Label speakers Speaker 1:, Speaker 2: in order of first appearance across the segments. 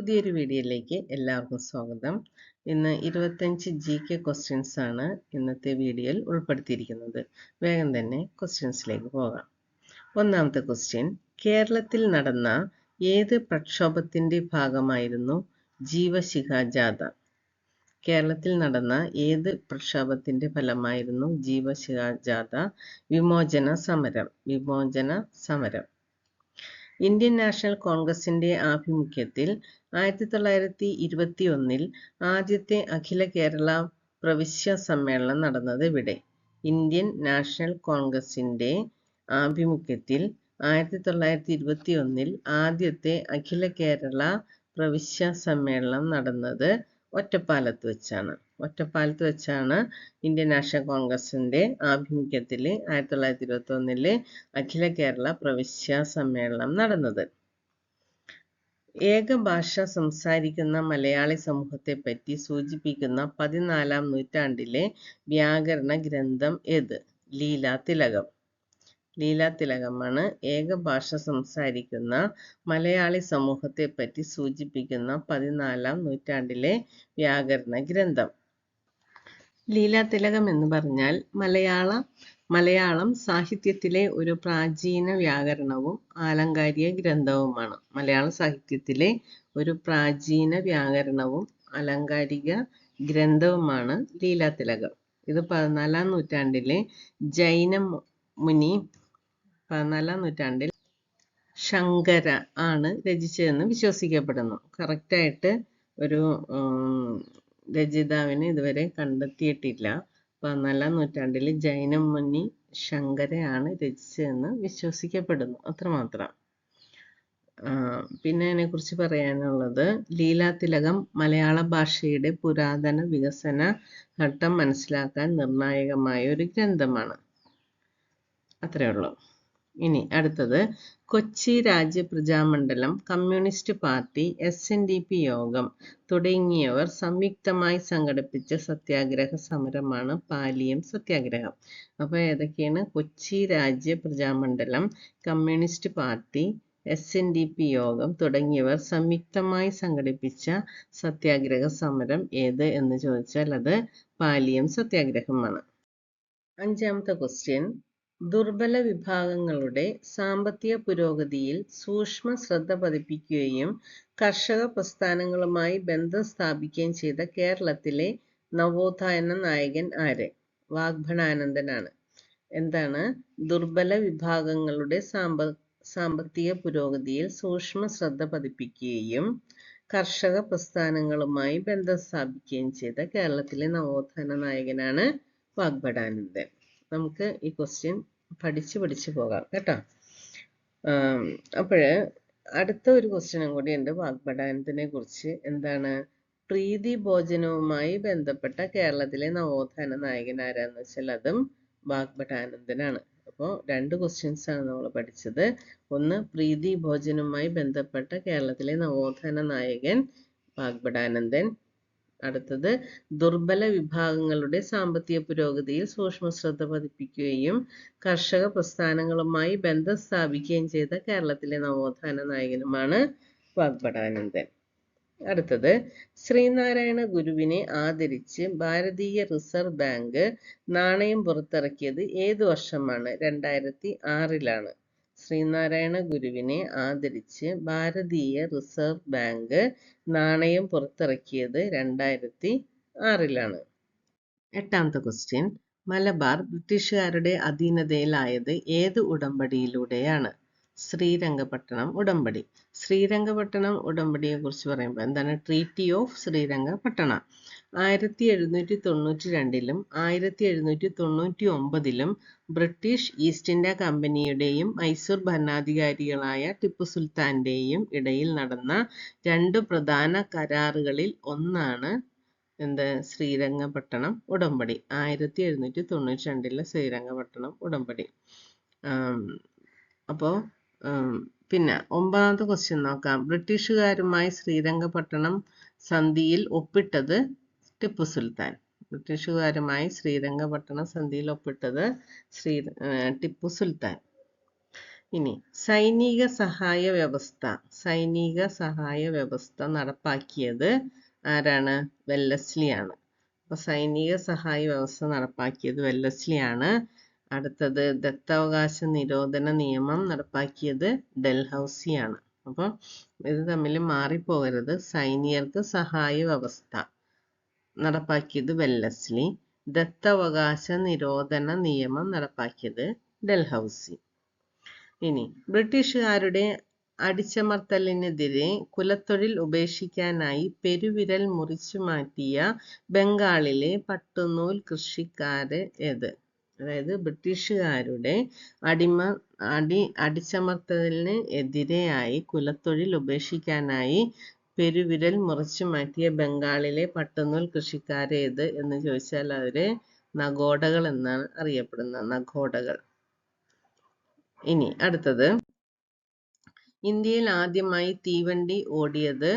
Speaker 1: പുതിയൊരു വീഡിയോയിലേക്ക് എല്ലാവർക്കും സ്വാഗതം ഇന്ന് ഇരുപത്തഞ്ച് ജി കെ ക്വസ്റ്റ്യൻസ് ആണ് ഇന്നത്തെ വീഡിയോയിൽ ഉൾപ്പെടുത്തിയിരിക്കുന്നത് വേഗം തന്നെ ക്വസ്റ്റ്യൻസിലേക്ക് പോകാം ഒന്നാമത്തെ ക്വസ്റ്റ്യൻ കേരളത്തിൽ നടന്ന ഏത് പ്രക്ഷോഭത്തിൻ്റെ ഭാഗമായിരുന്നു ജീവശിഖ ജാഥ കേരളത്തിൽ നടന്ന ഏത് പ്രക്ഷോഭത്തിൻ്റെ ഫലമായിരുന്നു ജീവശിഖ ജാഥ വിമോചന സമരം വിമോചന സമരം ഇന്ത്യൻ നാഷണൽ കോൺഗ്രസിന്റെ ആഭിമുഖ്യത്തിൽ ആയിരത്തി തൊള്ളായിരത്തി ഇരുപത്തി ഒന്നിൽ ആദ്യത്തെ അഖില കേരള പ്രവിശ്യ സമ്മേളനം നടന്നത് ഇവിടെ ഇന്ത്യൻ നാഷണൽ കോൺഗ്രസിന്റെ ആഭിമുഖ്യത്തിൽ ആയിരത്തി തൊള്ളായിരത്തി ഇരുപത്തി ഒന്നിൽ ആദ്യത്തെ അഖില കേരള പ്രവിശ്യ സമ്മേളനം നടന്നത് ഒറ്റപ്പാലത്ത് വെച്ചാണ് ഒറ്റപ്പാലത്ത് വെച്ചാണ് ഇന്ത്യൻ നാഷണൽ കോൺഗ്രസിൻ്റെ ആഭിമുഖ്യത്തിൽ ആയിരത്തി തൊള്ളായിരത്തി ഒന്നില് അഖില കേരള പ്രവിശ്യ സമ്മേളനം നടന്നത് ഏക ഭാഷ സംസാരിക്കുന്ന മലയാളി പറ്റി സൂചിപ്പിക്കുന്ന പതിനാലാം നൂറ്റാണ്ടിലെ വ്യാകരണ ഗ്രന്ഥം ഏത് ലീലാതിലകം ലീലാതിലകമാണ് ഭാഷ സംസാരിക്കുന്ന മലയാളി സമൂഹത്തെപ്പറ്റി സൂചിപ്പിക്കുന്ന പതിനാലാം നൂറ്റാണ്ടിലെ വ്യാകരണ ഗ്രന്ഥം ലീലാതിലകം എന്ന് പറഞ്ഞാൽ മലയാള മലയാളം സാഹിത്യത്തിലെ ഒരു പ്രാചീന വ്യാകരണവും ആലങ്കാരിക ഗ്രന്ഥവുമാണ് മലയാള സാഹിത്യത്തിലെ ഒരു പ്രാചീന വ്യാകരണവും അലങ്കാരിക ഗ്രന്ഥവുമാണ് ലീലാതിലകം ഇത് പതിനാലാം നൂറ്റാണ്ടിലെ ജൈന മുനി പതിനാലാം നൂറ്റാണ്ടിൽ ശങ്കര ആണ് രചിച്ചതെന്ന് വിശ്വസിക്കപ്പെടുന്നു കറക്റ്റായിട്ട് ഒരു രചയിതാവിനെ ഇതുവരെ കണ്ടെത്തിയിട്ടില്ല പതിനാലാം നൂറ്റാണ്ടിൽ ജൈനം മുനി ശങ്കരയാണ് രചിച്ചതെന്ന് വിശ്വസിക്കപ്പെടുന്നു അത്രമാത്രം പിന്നെ അതിനെക്കുറിച്ച് പറയാനുള്ളത് ലീലാതിലകം മലയാള ഭാഷയുടെ പുരാതന വികസന ഘട്ടം മനസ്സിലാക്കാൻ നിർണായകമായ ഒരു ഗ്രന്ഥമാണ് അത്രയേ ഉള്ളൂ ഇനി അടുത്തത് Kochi Rajyaprajamandalam communist party S N D P Yogam തുടങ്ങിയവർ സംയുക്തമായി സംഘടിപ്പിച്ച സത്യാഗ്രഹ സമരമാണ് പാലിയം സത്യാഗ്രഹം അപ്പോൾ ഏതൊക്കെയാണ് Kochi Rajya Prajamandalam communist party S N D P Yogam തുടങ്ങിയവർ സംയുക്തമായി സംഘടിപ്പിച്ച സത്യാഗ്രഹ സമരം ഏത് എന്ന് ചോദിച്ചാൽ അത് പാലിയം സത്യാഗ്രഹമാണ് അഞ്ചാമത്തെ ക്വസ്റ്റ്യൻ ദുർബല വിഭാഗങ്ങളുടെ സാമ്പത്തിക പുരോഗതിയിൽ സൂക്ഷ്മ ശ്രദ്ധ പതിപ്പിക്കുകയും കർഷക പ്രസ്ഥാനങ്ങളുമായി ബന്ധം സ്ഥാപിക്കുകയും ചെയ്ത കേരളത്തിലെ നവോത്ഥാന നായകൻ ആര് വാഗ്ഭടാനന്ദനാണ് എന്താണ് ദുർബല വിഭാഗങ്ങളുടെ സാമ്പ സാമ്പത്തിക പുരോഗതിയിൽ സൂക്ഷ്മ ശ്രദ്ധ പതിപ്പിക്കുകയും കർഷക പ്രസ്ഥാനങ്ങളുമായി ബന്ധം സ്ഥാപിക്കുകയും ചെയ്ത കേരളത്തിലെ നവോത്ഥാന നായകനാണ് വാഗ്ഭടാനന്ദൻ നമുക്ക് ഈ ക്വസ്റ്റ്യൻ പഠിച്ച് പഠിച്ച് പോകാം കേട്ടോ അപ്പോൾ അടുത്ത ഒരു ക്വസ്റ്റ്യനും കൂടിയുണ്ട് വാഗ്ഭടാനത്തിനെ കുറിച്ച് എന്താണ് പ്രീതി ഭോജനവുമായി ബന്ധപ്പെട്ട കേരളത്തിലെ നവോത്ഥാന നായകൻ ആരാന്ന് വെച്ചാൽ അതും വാഗ്ഭടാനന്ദനാണ് അപ്പോൾ രണ്ട് ക്വസ്റ്റ്യൻസ് ആണ് നമ്മൾ പഠിച്ചത് ഒന്ന് പ്രീതി ഭോജനവുമായി ബന്ധപ്പെട്ട കേരളത്തിലെ നവോത്ഥാന നായകൻ വാഗ്ഭടാനന്ദൻ അടുത്തത് ദുർബല വിഭാഗങ്ങളുടെ സാമ്പത്തിക പുരോഗതിയിൽ സൂക്ഷ്മ ശ്രദ്ധ പതിപ്പിക്കുകയും കർഷക പ്രസ്ഥാനങ്ങളുമായി ബന്ധം സ്ഥാപിക്കുകയും ചെയ്ത കേരളത്തിലെ നവോത്ഥാന നായകനുമാണ് വാഗ്ഭടാനന്ദൻ അടുത്തത് ശ്രീനാരായണ ഗുരുവിനെ ആദരിച്ച് ഭാരതീയ റിസർവ് ബാങ്ക് നാണയം പുറത്തിറക്കിയത് ഏത് വർഷമാണ് രണ്ടായിരത്തി ആറിലാണ് ശ്രീനാരായണ ഗുരുവിനെ ആദരിച്ച് ഭാരതീയ റിസർവ് ബാങ്ക് നാണയം പുറത്തിറക്കിയത് രണ്ടായിരത്തി ആറിലാണ് എട്ടാമത്തെ ക്വസ്റ്റ്യൻ മലബാർ ബ്രിട്ടീഷുകാരുടെ അധീനതയിലായത് ഏത് ഉടമ്പടിയിലൂടെയാണ് ശ്രീരംഗപട്ടണം ഉടമ്പടി ശ്രീരംഗപട്ടണം ഉടമ്പടിയെ കുറിച്ച് പറയുമ്പോൾ എന്താണ് ട്രീറ്റി ഓഫ് ശ്രീരംഗപട്ടണം ആയിരത്തി എഴുന്നൂറ്റി തൊണ്ണൂറ്റി രണ്ടിലും ആയിരത്തി എഴുന്നൂറ്റി തൊണ്ണൂറ്റി ഒമ്പതിലും ബ്രിട്ടീഷ് ഈസ്റ്റ് ഇന്ത്യ കമ്പനിയുടെയും മൈസൂർ ഭരണാധികാരികളായ ടിപ്പു സുൽത്താൻ്റെയും ഇടയിൽ നടന്ന രണ്ട് പ്രധാന കരാറുകളിൽ ഒന്നാണ് എന്ത് ശ്രീരംഗപട്ടണം ഉടമ്പടി ആയിരത്തി എഴുന്നൂറ്റി തൊണ്ണൂറ്റി രണ്ടിലെ ശ്രീരംഗപട്ടണം ഉടമ്പടി അപ്പോൾ പിന്നെ ഒമ്പതാമത്തെ ക്വസ്റ്റ്യൻ നോക്കാം ബ്രിട്ടീഷുകാരുമായി ശ്രീരംഗപട്ടണം സന്ധിയിൽ ഒപ്പിട്ടത് ടിപ്പു സുൽത്താൻ ബ്രിട്ടീഷുകാരുമായി ശ്രീരംഗപട്ടണം സന്ധിയിൽ ഒപ്പിട്ടത് ശ്രീ ടിപ്പു സുൽത്താൻ ഇനി സൈനിക സഹായ വ്യവസ്ഥ സൈനിക സഹായ വ്യവസ്ഥ നടപ്പാക്കിയത് ആരാണ് വെല്ലസ്ലി ആണ് അപ്പൊ സൈനിക സഹായ വ്യവസ്ഥ നടപ്പാക്കിയത് ആണ് അടുത്തത് ദത്തവകാശ നിരോധന നിയമം നടപ്പാക്കിയത് ഡൽഹൌസിയാണ് അപ്പം ഇത് തമ്മിൽ മാറിപ്പോകരുത് സൈനികർക്ക് സഹായ വ്യവസ്ഥ നടപ്പാക്കിയത് വെല്ലസ്ലി ദത്തവകാശ നിരോധന നിയമം നടപ്പാക്കിയത് ഡൽഹൌസി ഇനി ബ്രിട്ടീഷുകാരുടെ അടിച്ചമർത്തലിനെതിരെ കുലത്തൊഴിൽ ഉപേക്ഷിക്കാനായി പെരുവിരൽ മുറിച്ചു മാറ്റിയ ബംഗാളിലെ പട്ടുനൂൽ കൃഷിക്കാര് ഏത് അതായത് ബ്രിട്ടീഷുകാരുടെ അടിമ അടി അടിച്ചമർത്തലിന് എതിരെയായി കുലത്തൊഴിൽ ഉപേക്ഷിക്കാനായി പെരുവിരൽ മുറിച്ചു മാറ്റിയ ബംഗാളിലെ പട്ടുനൂൽ കൃഷിക്കാരേത് എന്ന് ചോദിച്ചാൽ അവര് നഗോഡകൾ എന്നാണ് അറിയപ്പെടുന്നത് നഗോഡകൾ ഇനി അടുത്തത് ഇന്ത്യയിൽ ആദ്യമായി തീവണ്ടി ഓടിയത്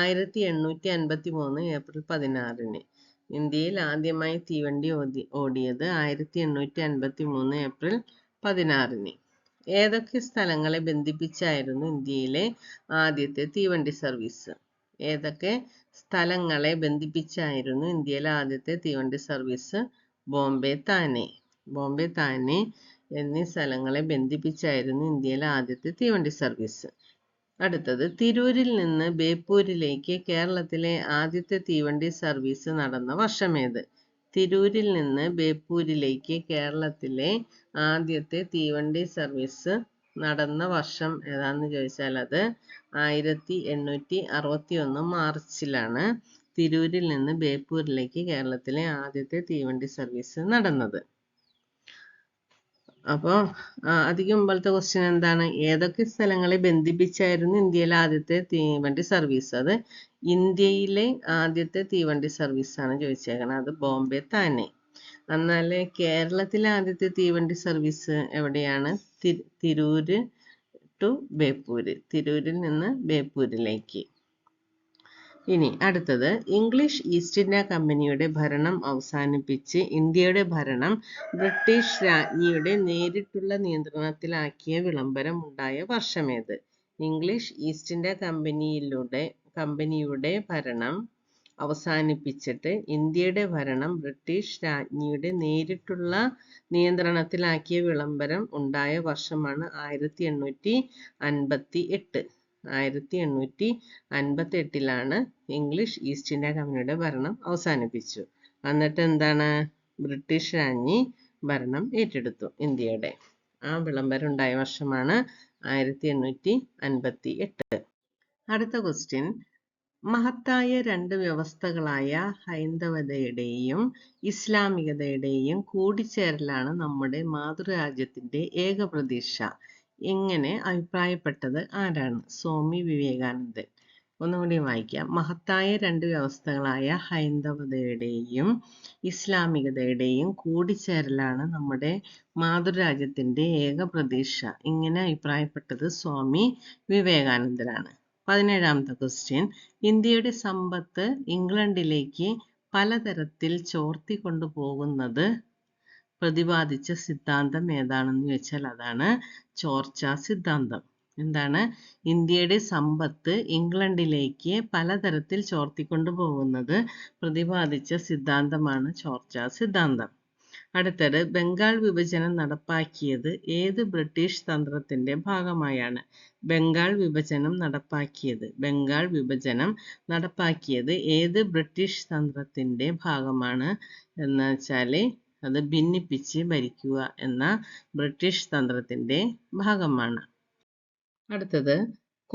Speaker 1: ആയിരത്തി എണ്ണൂറ്റി അൻപത്തി മൂന്ന് ഏപ്രിൽ പതിനാറിന് ഇന്ത്യയിൽ ആദ്യമായി തീവണ്ടി ഓടി ഓടിയത് ആയിരത്തി എണ്ണൂറ്റി അൻപത്തി മൂന്ന് ഏപ്രിൽ പതിനാറിന് ഏതൊക്കെ സ്ഥലങ്ങളെ ബന്ധിപ്പിച്ചായിരുന്നു ഇന്ത്യയിലെ ആദ്യത്തെ തീവണ്ടി സർവീസ് ഏതൊക്കെ സ്ഥലങ്ങളെ ബന്ധിപ്പിച്ചായിരുന്നു ഇന്ത്യയിലെ ആദ്യത്തെ തീവണ്ടി സർവീസ് ബോംബെ താനെ ബോംബെ താനെ എന്നീ സ്ഥലങ്ങളെ ബന്ധിപ്പിച്ചായിരുന്നു ഇന്ത്യയിലെ ആദ്യത്തെ തീവണ്ടി സർവീസ് അടുത്തത് തിരൂരിൽ നിന്ന് ബേപ്പൂരിലേക്ക് കേരളത്തിലെ ആദ്യത്തെ തീവണ്ടി സർവീസ് നടന്ന വർഷമേത് തിരൂരിൽ നിന്ന് ബേപ്പൂരിലേക്ക് കേരളത്തിലെ ആദ്യത്തെ തീവണ്ടി സർവീസ് നടന്ന വർഷം ഏതാന്ന് ചോദിച്ചാൽ അത് ആയിരത്തി എണ്ണൂറ്റി അറുപത്തി ഒന്ന് മാർച്ചിലാണ് തിരൂരിൽ നിന്ന് ബേപ്പൂരിലേക്ക് കേരളത്തിലെ ആദ്യത്തെ തീവണ്ടി സർവീസ് നടന്നത് അപ്പോൾ അധികം മുമ്പത്തെ ക്വസ്റ്റ്യൻ എന്താണ് ഏതൊക്കെ സ്ഥലങ്ങളെ ബന്ധിപ്പിച്ചായിരുന്നു ഇന്ത്യയിലെ ആദ്യത്തെ തീവണ്ടി സർവീസ് അത് ഇന്ത്യയിലെ ആദ്യത്തെ തീവണ്ടി ആണ് ചോദിച്ചേക്കുന്നത് അത് ബോംബെ താനെ എന്നാല് കേരളത്തിലെ ആദ്യത്തെ തീവണ്ടി സർവീസ് എവിടെയാണ് തിരൂര് ടു ബേപ്പൂര് തിരൂരിൽ നിന്ന് ബേപ്പൂരിലേക്ക് ഇനി അടുത്തത് ഇംഗ്ലീഷ് ഈസ്റ്റ് ഇന്ത്യ കമ്പനിയുടെ ഭരണം അവസാനിപ്പിച്ച് ഇന്ത്യയുടെ ഭരണം ബ്രിട്ടീഷ് രാജ്ഞിയുടെ നേരിട്ടുള്ള നിയന്ത്രണത്തിലാക്കിയ വിളംബരം ഉണ്ടായ വർഷമേത് ഇംഗ്ലീഷ് ഈസ്റ്റ് ഇന്ത്യ കമ്പനിയിലൂടെ കമ്പനിയുടെ ഭരണം അവസാനിപ്പിച്ചിട്ട് ഇന്ത്യയുടെ ഭരണം ബ്രിട്ടീഷ് രാജ്ഞിയുടെ നേരിട്ടുള്ള നിയന്ത്രണത്തിലാക്കിയ വിളംബരം ഉണ്ടായ വർഷമാണ് ആയിരത്തി എണ്ണൂറ്റി അൻപത്തി എട്ട് ആയിരത്തി എണ്ണൂറ്റി അൻപത്തെട്ടിലാണ് ഇംഗ്ലീഷ് ഈസ്റ്റ് ഇന്ത്യ കമ്പനിയുടെ ഭരണം അവസാനിപ്പിച്ചു എന്നിട്ട് എന്താണ് ബ്രിട്ടീഷ് രാജ്ഞി ഭരണം ഏറ്റെടുത്തു ഇന്ത്യയുടെ ആ വിളംബരം ഉണ്ടായ വർഷമാണ് ആയിരത്തി എണ്ണൂറ്റി അൻപത്തി എട്ട് അടുത്ത ക്വസ്റ്റ്യൻ മഹത്തായ രണ്ട് വ്യവസ്ഥകളായ ഹൈന്ദവതയുടെയും ഇസ്ലാമികതയുടെയും കൂടിച്ചേരലാണ് നമ്മുടെ മാതൃരാജ്യത്തിൻ്റെ ഏക പ്രതീക്ഷ എങ്ങനെ അഭിപ്രായപ്പെട്ടത് ആരാണ് സ്വാമി വിവേകാനന്ദൻ ഒന്നുകൂടി വായിക്കാം മഹത്തായ രണ്ട് വ്യവസ്ഥകളായ ഹൈന്ദവതയുടെയും ഇസ്ലാമികതയുടെയും കൂടിച്ചേരലാണ് നമ്മുടെ മാതൃരാജ്യത്തിൻ്റെ ഏക പ്രതീക്ഷ ഇങ്ങനെ അഭിപ്രായപ്പെട്ടത് സ്വാമി വിവേകാനന്ദനാണ് പതിനേഴാമത്തെ ക്വസ്റ്റ്യൻ ഇന്ത്യയുടെ സമ്പത്ത് ഇംഗ്ലണ്ടിലേക്ക് പലതരത്തിൽ ചോർത്തി കൊണ്ടുപോകുന്നത് പ്രതിപാദിച്ച സിദ്ധാന്തം ഏതാണെന്ന് വെച്ചാൽ അതാണ് ചോർച്ച സിദ്ധാന്തം എന്താണ് ഇന്ത്യയുടെ സമ്പത്ത് ഇംഗ്ലണ്ടിലേക്ക് പലതരത്തിൽ ചോർത്തിക്കൊണ്ടു പോകുന്നത് പ്രതിപാദിച്ച സിദ്ധാന്തമാണ് ചോർച്ച സിദ്ധാന്തം അടുത്തത് ബംഗാൾ വിഭജനം നടപ്പാക്കിയത് ഏത് ബ്രിട്ടീഷ് തന്ത്രത്തിന്റെ ഭാഗമായാണ് ബംഗാൾ വിഭജനം നടപ്പാക്കിയത് ബംഗാൾ വിഭജനം നടപ്പാക്കിയത് ഏത് ബ്രിട്ടീഷ് തന്ത്രത്തിന്റെ ഭാഗമാണ് എന്ന് വെച്ചാൽ അത് ഭിന്നിപ്പിച്ച് ഭരിക്കുക എന്ന ബ്രിട്ടീഷ് തന്ത്രത്തിൻ്റെ ഭാഗമാണ് അടുത്തത്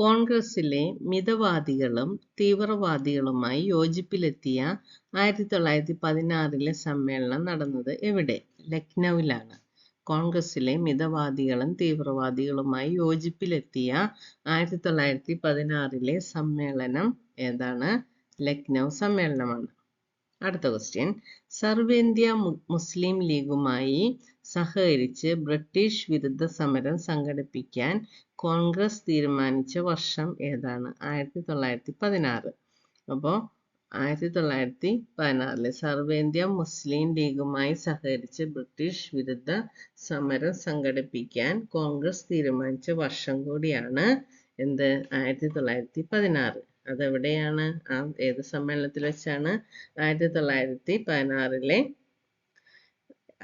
Speaker 1: കോൺഗ്രസ്സിലെ മിതവാദികളും തീവ്രവാദികളുമായി യോജിപ്പിലെത്തിയ ആയിരത്തി തൊള്ളായിരത്തി പതിനാറിലെ സമ്മേളനം നടന്നത് എവിടെ ലക്നൌവിലാണ് കോൺഗ്രസ്സിലെ മിതവാദികളും തീവ്രവാദികളുമായി യോജിപ്പിലെത്തിയ ആയിരത്തി തൊള്ളായിരത്തി പതിനാറിലെ സമ്മേളനം ഏതാണ് ലക്നൗ സമ്മേളനമാണ് അടുത്ത ക്വസ്റ്റ്യൻ സർവേന്ത്യ മുസ്ലിം ലീഗുമായി സഹകരിച്ച് ബ്രിട്ടീഷ് വിരുദ്ധ സമരം സംഘടിപ്പിക്കാൻ കോൺഗ്രസ് തീരുമാനിച്ച വർഷം ഏതാണ് ആയിരത്തി തൊള്ളായിരത്തി പതിനാറ് അപ്പോൾ ആയിരത്തി തൊള്ളായിരത്തി പതിനാറില് സർവേന്ത്യ മുസ്ലിം ലീഗുമായി സഹകരിച്ച് ബ്രിട്ടീഷ് വിരുദ്ധ സമരം സംഘടിപ്പിക്കാൻ കോൺഗ്രസ് തീരുമാനിച്ച വർഷം കൂടിയാണ് എന്ത് ആയിരത്തി തൊള്ളായിരത്തി പതിനാറ് അതെവിടെയാണ് ആ ഏത് സമ്മേളനത്തിൽ വെച്ചാണ് ആയിരത്തി തൊള്ളായിരത്തി പതിനാറിലെ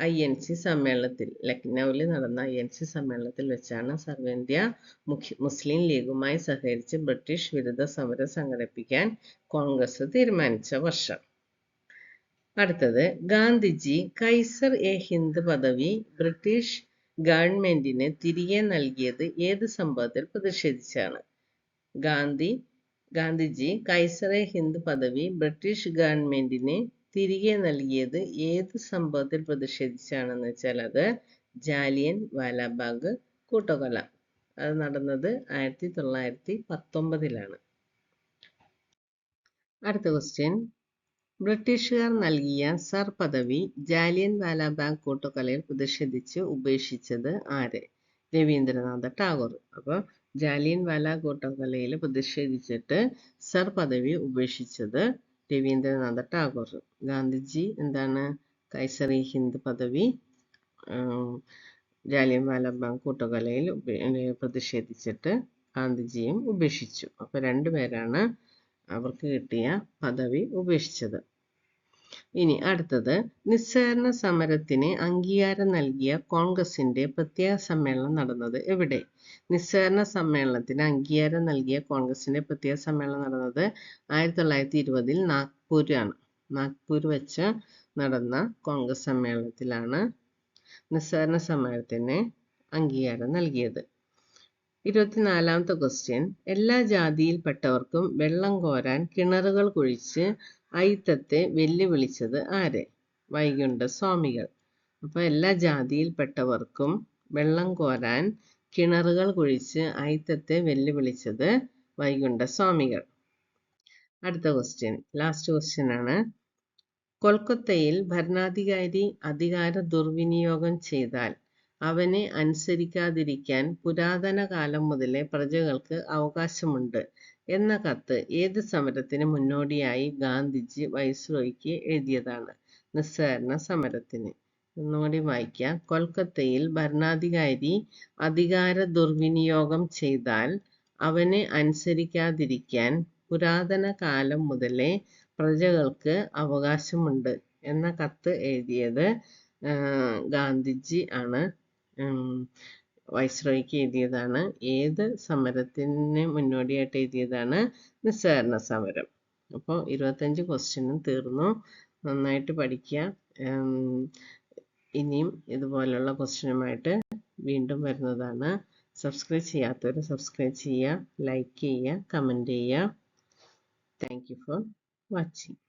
Speaker 1: ഐ എൻ സി സമ്മേളനത്തിൽ ലക്നൌവിൽ നടന്ന ഐ എൻ സി സമ്മേളനത്തിൽ വെച്ചാണ് സർവ ഇന്ത്യ മുസ്ലിം ലീഗുമായി സഹകരിച്ച് ബ്രിട്ടീഷ് വിരുദ്ധ സമരം സംഘടിപ്പിക്കാൻ കോൺഗ്രസ് തീരുമാനിച്ച വർഷം അടുത്തത് ഗാന്ധിജി കൈസർ എ ഹിന്ദ് പദവി ബ്രിട്ടീഷ് ഗവൺമെന്റിന് തിരികെ നൽകിയത് ഏത് സംഭവത്തിൽ പ്രതിഷേധിച്ചാണ് ഗാന്ധി ഗാന്ധിജി കൈസറെ ഹിന്ദ് പദവി ബ്രിട്ടീഷ് ഗവൺമെന്റിന് തിരികെ നൽകിയത് ഏത് സംഭവത്തിൽ പ്രതിഷേധിച്ചാണെന്ന് വെച്ചാൽ അത് ജാലിയൻ വാലാബാഗ് കൂട്ടക്കൊല അത് നടന്നത് ആയിരത്തി തൊള്ളായിരത്തി പത്തൊമ്പതിലാണ് അടുത്ത ക്വസ്റ്റ്യൻ ബ്രിട്ടീഷുകാർ നൽകിയ സർ പദവി ജാലിയൻ വാലാബാഗ് കൂട്ടക്കൊലയിൽ പ്രതിഷേധിച്ച് ഉപേക്ഷിച്ചത് ആര് രവീന്ദ്രനാഥ ടാഗോർ അപ്പോൾ ജാലിയൻവാല കൂട്ടക്കൊലയിൽ പ്രതിഷേധിച്ചിട്ട് സർ പദവി ഉപേക്ഷിച്ചത് രവീന്ദ്രനാഥ ടാഗോർ ഗാന്ധിജി എന്താണ് കൈസറി ഹിന്ദ് പദവി ജാലിയൻവാല ബാഗ് കൂട്ടക്കൊലയിൽ പ്രതിഷേധിച്ചിട്ട് ഗാന്ധിജിയും ഉപേക്ഷിച്ചു അപ്പോൾ രണ്ടുപേരാണ് അവർക്ക് കിട്ടിയ പദവി ഉപേക്ഷിച്ചത് ഇനി അടുത്തത് നിസ്സഹരണ സമരത്തിന് അംഗീകാരം നൽകിയ കോൺഗ്രസിന്റെ പ്രത്യേക സമ്മേളനം നടന്നത് എവിടെ നിസ്സഹരണ സമ്മേളനത്തിന് അംഗീകാരം നൽകിയ കോൺഗ്രസിന്റെ പ്രത്യേക സമ്മേളനം നടന്നത് ആയിരത്തി തൊള്ളായിരത്തി ഇരുപതിൽ നാഗ്പൂരാണ് നാഗ്പൂർ വെച്ച് നടന്ന കോൺഗ്രസ് സമ്മേളനത്തിലാണ് നിസ്സഹരണ സമരത്തിന് അംഗീകാരം നൽകിയത് ഇരുപത്തിനാലാമത്തെ ക്വസ്റ്റ്യൻ എല്ലാ ജാതിയിൽപ്പെട്ടവർക്കും വെള്ളം കോരാൻ കിണറുകൾ കുഴിച്ച് അയിത്തത്തെ വെല്ലുവിളിച്ചത് ആര് വൈകുണ്ഠ സ്വാമികൾ അപ്പോൾ എല്ലാ ജാതിയിൽപ്പെട്ടവർക്കും വെള്ളം കോരാൻ കിണറുകൾ കുഴിച്ച് അയിത്തത്തെ വെല്ലുവിളിച്ചത് വൈകുണ്ഠ സ്വാമികൾ അടുത്ത ക്വസ്റ്റ്യൻ ലാസ്റ്റ് ക്വസ്റ്റ്യൻ ആണ് കൊൽക്കത്തയിൽ ഭരണാധികാരി അധികാര ദുർവിനിയോഗം ചെയ്താൽ അവനെ അനുസരിക്കാതിരിക്കാൻ പുരാതന കാലം മുതലേ പ്രജകൾക്ക് അവകാശമുണ്ട് എന്ന കത്ത് ഏത് സമരത്തിന് മുന്നോടിയായി ഗാന്ധിജി വൈസ്രോയ്ക്ക് എഴുതിയതാണ് നിസ്സഹകരണ സമരത്തിന് ഒന്നുകൂടി വായിക്കാം കൊൽക്കത്തയിൽ ഭരണാധികാരി അധികാര ദുർവിനിയോഗം ചെയ്താൽ അവനെ അനുസരിക്കാതിരിക്കാൻ പുരാതന കാലം മുതലേ പ്രജകൾക്ക് അവകാശമുണ്ട് എന്ന കത്ത് എഴുതിയത് ഗാന്ധിജി ആണ് വൈസ്രോയ്ക്ക് എഴുതിയതാണ് ഏത് സമരത്തിന് മുന്നോടിയായിട്ട് എഴുതിയതാണ് നിസ്സഹകരണ സമരം അപ്പോൾ ഇരുപത്തഞ്ച് ക്വസ്റ്റ്യനും തീർന്നു നന്നായിട്ട് പഠിക്കുക ഇനിയും ഇതുപോലുള്ള ക്വസ്റ്റ്യനുമായിട്ട് വീണ്ടും വരുന്നതാണ് സബ്സ്ക്രൈബ് ചെയ്യാത്തവർ സബ്സ്ക്രൈബ് ചെയ്യുക ലൈക്ക് ചെയ്യുക കമൻറ്റ് ചെയ്യുക താങ്ക് യു ഫോർ വാച്ചിങ്